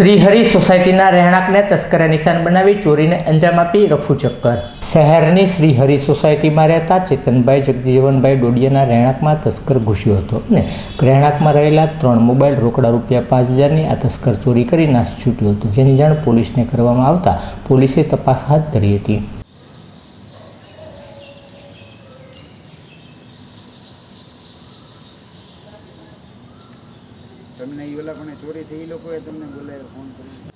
શ્રીહરિ સોસાયટીના રહેણાંકને તસ્કરે નિશાન બનાવી ચોરીને અંજામ આપી રફુ ચક્કર. શહેરની શ્રીહરિ સોસાયટીમાં રહેતા ચેતનભાઈ જગજીવનભાઈ ડોડિયાના રહેણાંકમાં તસ્કર ઘૂસ્યો હતો અને રહેણાંકમાં રહેલા ત્રણ મોબાઈલ રોકડા રૂપિયા પાંચ હજારની આ તસ્કર ચોરી કરી નાશ છૂટ્યો હતો. જેની જાણ પોલીસને કરવામાં આવતા પોલીસે તપાસ હાથ ધરી હતી. તમને એ ઓલા પણ ચોરી થઈ એ લોકોએ તમને બોલાવ્યો ફોન કરી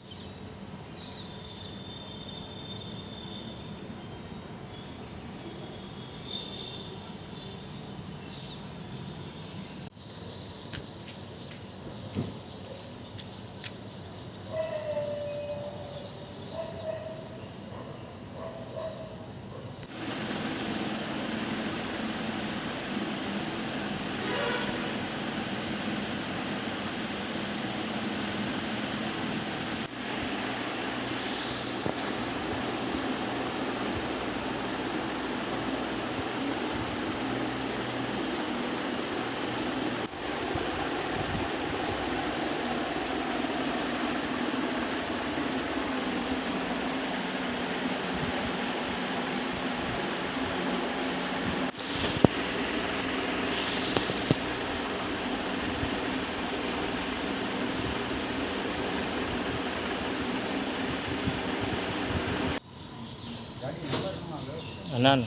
ના ના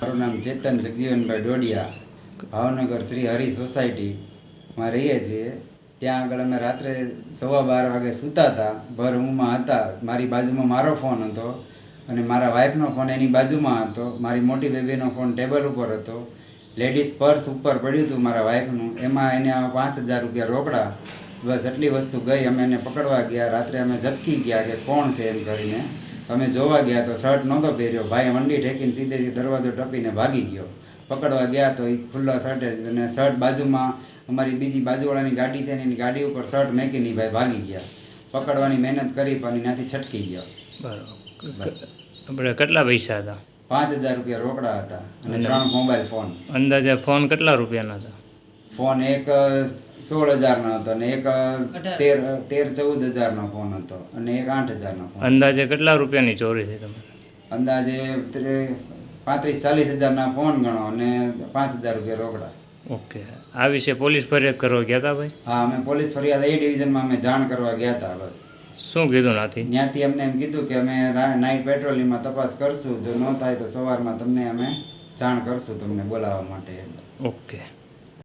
મારું નામ ચેતન જગજીવનભાઈ ડોડિયા. ભાવનગર શ્રી હરિ સોસાયટીમાં રહીએ છીએ. ત્યાં આગળ અમે રાત્રે સવા બાર વાગે સૂતા હતા. ભર ઊંઘમાં હતા. મારી બાજુમાં મારો ફોન હતો અને મારા વાઈફનો ફોન એની બાજુમાં હતો. મારી મોટી બેબીનો ફોન ટેબલ ઉપર હતો. લેડીઝ પર્સ ઉપર પડ્યું હતું મારા વાઈફનું. એમાં એને પાંચ હજાર રૂપિયા રોકડા. બસ એટલી વસ્તુ ગઈ. અમે એને પકડવા ગયા. રાત્રે અમે ઝબકી ગયા કે કોણ છે એમ કરીને. અમે જોવા ગયા તો શર્ટ નહોતો પહેર્યો. ભાઈ વંડી ઠેકીને સીધેથી દરવાજો ટપીને ભાગી ગયો. પકડવા ગયા તો એ ખુલ્લા શર્ટ જ અને શર્ટ બાજુમાં અમારી બીજી બાજુવાળાની ગાડી છે ને એની ગાડી ઉપર શર્ટ મેકીને ભાઈ ભાગી ગયા. પકડવાની મહેનત કરી પણ એનાથી છટકી ગયો. બરાબર. આપણે કેટલા પૈસા હતા? પાંચ હજાર રૂપિયા રોકડા હતા અને ત્રણ મોબાઈલ ફોન. અંદાજે ફોન કેટલા રૂપિયાના હતા? ફોન એક સોળ હજારનો હતો અને એક તેર તેર ચૌદ હજારનો ફોન હતો અને એક આઠ હજારનો ફોન. અંદાજે કેટલા રૂપિયાની ચોરી થઈ તમે અંદાજે પાંત્રીસ ચાલીસ હજારના ફોન ગણો અને પાંચ હજાર રૂપિયા રોકડા. ઓકે. આ વિશે પોલીસ ફરિયાદ કરવા ગયા હતા ભાઈ? હા અમે પોલીસ ફરિયાદ એ ડિવિઝનમાં અમે જાણ કરવા ગયા હતા બસ. શું કીધું નાથી? ત્યાંથી અમને એમ કીધું કે અમે નાઇટ પેટ્રોલિંગમાં તપાસ કરશું. જો ન થાય તો સવારમાં તમને અમે જાણ કરશું તમને બોલાવવા માટે. ઓકે.